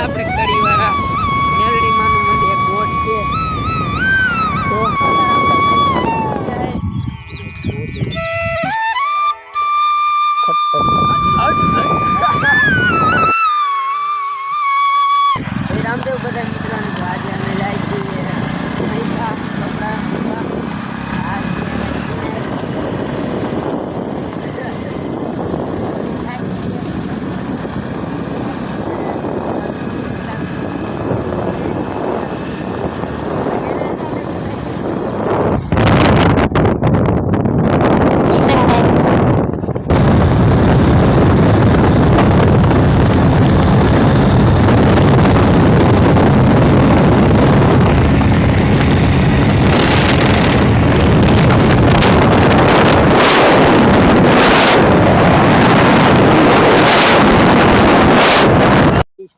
આયા આપણે કડીવાળા મેલડી મંદિર એક ગોટ છે. રામદેવ બધા મિત્રોને આજે અમે જાય છીએ પૈસા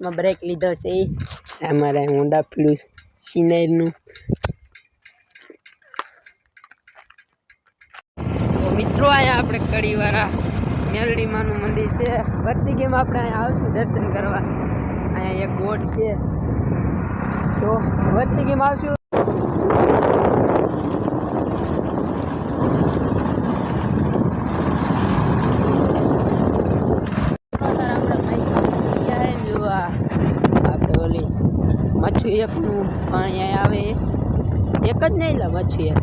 માં બ્રેક લીધો છે અમારે ઊંડા પીળું સિનેરનું. મિત્રો આયા આપણે કડીવાળા મેરડી માનું મંદિર છે. ભરતી ગેમ આપણે અહીંયા આવશું દર્શન કરવા. અહીંયા એક બોટ છે. તો ભરતી ગેમ આવશું અત્યારે આપણે કઈ કામ ગયા હે ને જો આ આપણે ઓલી મચ્છુ એકનું પાણી અહીંયા આવે. એક જ નહીં, લે છીએ એક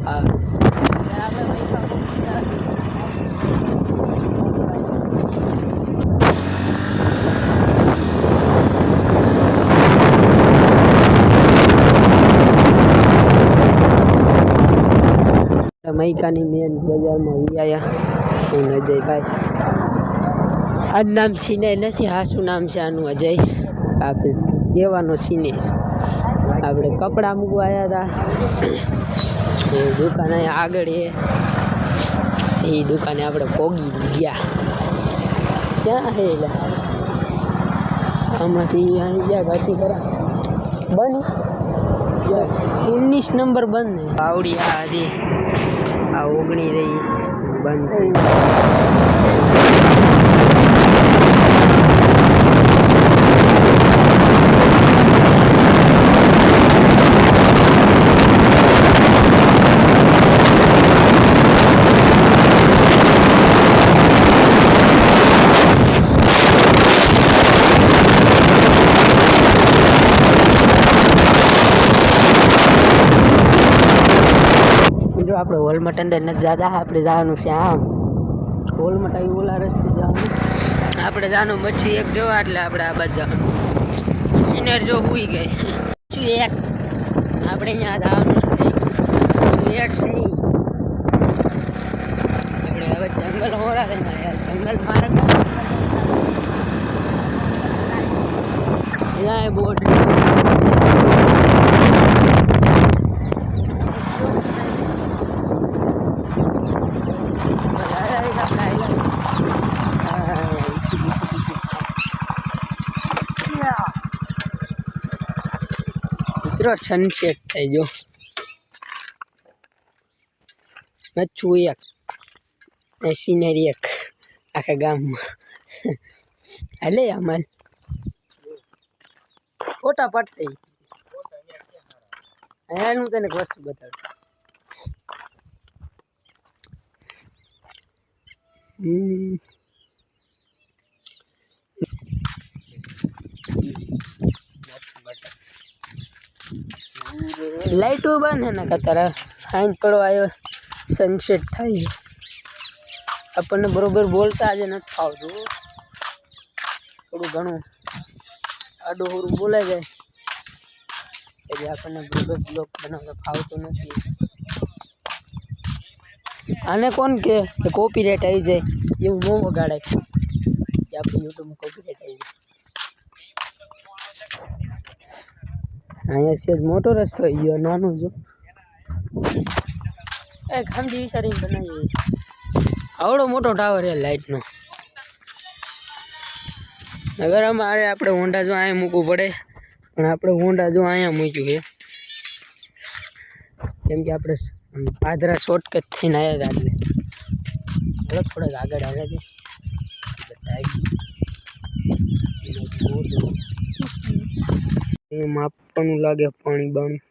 મૈકાની મેન બજારમાં વિયાયા હું અજયભાઈ આ નામ સિને નથી આ નામ છે આનું અજય. આપણે કહેવાનો સિને. આપણે કપડાં મૂકવા હતા એ દુકાન અહીંયા આગળ એ એ દુકાને આપણે પોગી ગયા. ક્યાં હે એલા આમાંથી અહીં ગયા ગાતી કરા બંધ? ઓગણીસ નંબર બંધ આવડી આ હજી આ ઓગણી રહી. બંધ મિત્રો આપણે હોલમાં અંદર નથી જતા, આપણે જવાનું છે આમ. હોલમાં આવી ઓલા રસ્તે જવાનું. આપણે જવાનું મચ્છી એક જોવા, એટલે આપણે આ બાજુ જવાનું. સિનિયર જો હુઈ ગઈ. મચ્છી એક. આપણે અહીંયા જવાનું એક છે આપણે હવે જંગલ હોરા યાર, જંગલ માર્ગ અહીંયા બોટ મિત્રો સનસેટ થઈ ગયો. મચ્છું એક, ને સિનેરી એક, આખા ગામમાં. હાલે અમાલ ફોટા પડતી. હું તને વસ્તુ બતાવું હમ. લાઈટો બંધ હે ને કતારા સાંજ પડવા આવ્યો સનસેટ થાય આપણને બરોબર બોલતા આજે નથી ફાવતું થોડું ઘણું આડું હોરું બોલાઈ જાય. એટલે આપણને બરોબર બ્લોક બનાવતા ફાવતું નથી. આને કોણ કે કોપી કોપીરાઇટ આવી જાય, એવું બહુ વગાડાય. આપણે આપણે યુટ્યુબમાં કોપીરાઇટ અહીંયા છે મોટો રસ્તો આવી ગયો નાનો જો. એ ખંડી વિચારીને બનાવી છે આવડો મોટો ટાવર છે લાઇટનો અગર અમારે આપણે હોન્ડા જો અહીંયા મૂકવું પડે. પણ આપણે હોન્ડા જો અહીંયા મૂક્યું છે. કેમ કે આપણે પાદરા શોર્ટકટ થઈને આવ્યા હતા એટલે. થોડો થોડાક આગળ આવ્યા છે. બધા આવી ગયા. સીધો જોર જોર. એ માપવાનું લાગે પાણી બાણી.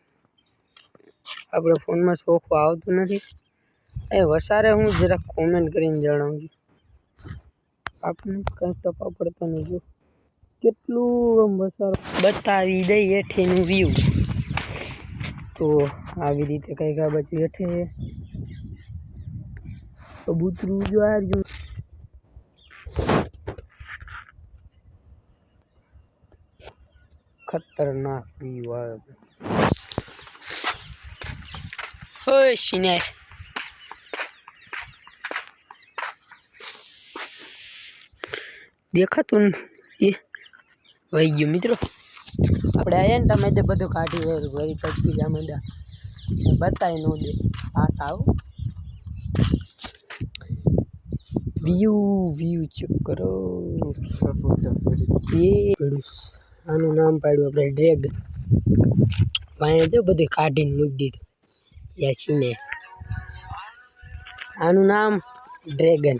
આપણે ફોનમાં સોખું આવતું નથી. એ વસારે હું જરાક કોમેન્ટ કરીને જણાવજો. આપણે કંઈ ટપા પડતો નહીં જો કેટલું આમ વસારો. બતાવી દઈ હેઠેનું વ્યૂ તો આવી રીતે કંઈક આ બાજુ હેઠે. કબૂતરું જો આ રહ્યું. ખતરનાક વ્યૂ આવે હોય સિનેર દેખાતું એ વહી ગયું મિત્રો. આપણે આવ્યા ને તમે તે બધું કાઢી વેરું વળી પછી જા મંડા બતાવી ન દે. હા આવ વ્યૂ વ્યૂ ચેક કરો. એ આનું નામ પાડ્યું આપણે ડ્રેગન વાંહે જો બધું કાઢીને મૂકી દીધું. યાસીને. આનું નામ ડ્રેગન.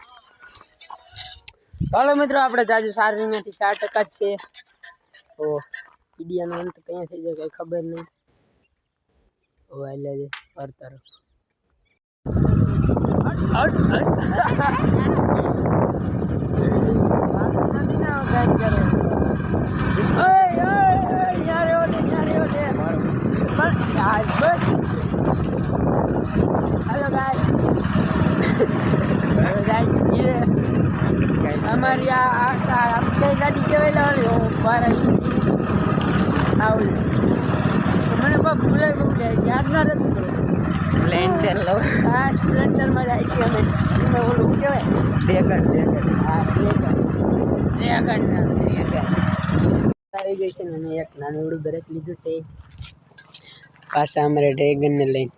ચાલો મિત્રો, આપણે જાજુ સારી નથી ચાર ટકા જ છે. તો ઈડિયાનો અંત ક્યાં થઈ જાય કંઈ ખબર નહીં. તો એટલે જ કરતા રહો હેલો ગાય ગાય અમારી આ આપણે ગાડી કહેવાય લાવલી મારા આવડી મને બહુ ભૂલાય બહુ જાય યાદગાર જ સ્પ્લેન્ડર લો. હા સ્પ્લેન્ડરમાં જાય છે અમે એમાં ઓલું કહેવાય. ડ્રેગન ડ્રેગન હા ડ્રેગન ના ડ્રેગન આવી ગઈ છે ને એક નાનું એવડું બ્રેક લીધું છે. પાછા અમારે ડ્રેગનને લઈને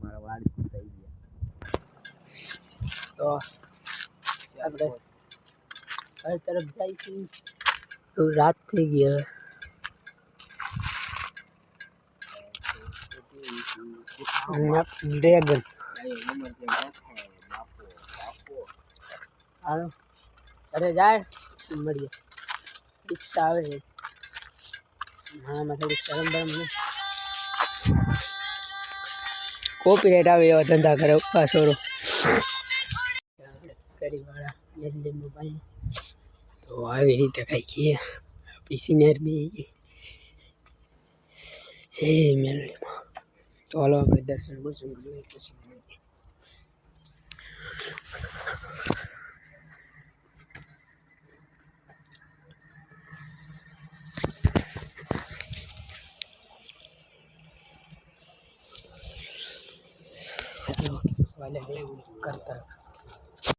મારા વાળ થઈ ગયા તો આપણે હર તરફ જાય છે તો રાત થઈ ગઈ હવે અને ડ્રેગન હાલો અરે જાય મળીએ રિક્ષા આવે છે હા માં થોડી શરમ બરમ નહીં કોપીરાઇટ આવે એવા ધંધા કરે પાછોરો કરીવાળા મોબાઈલ. તો આવી રીતે કાંઈ કહીએ આપણી સિનિયર બી છે મેલડીમાં. તો હાલો આપણે દર્શન બર્શન કરીએ પછી કરતા.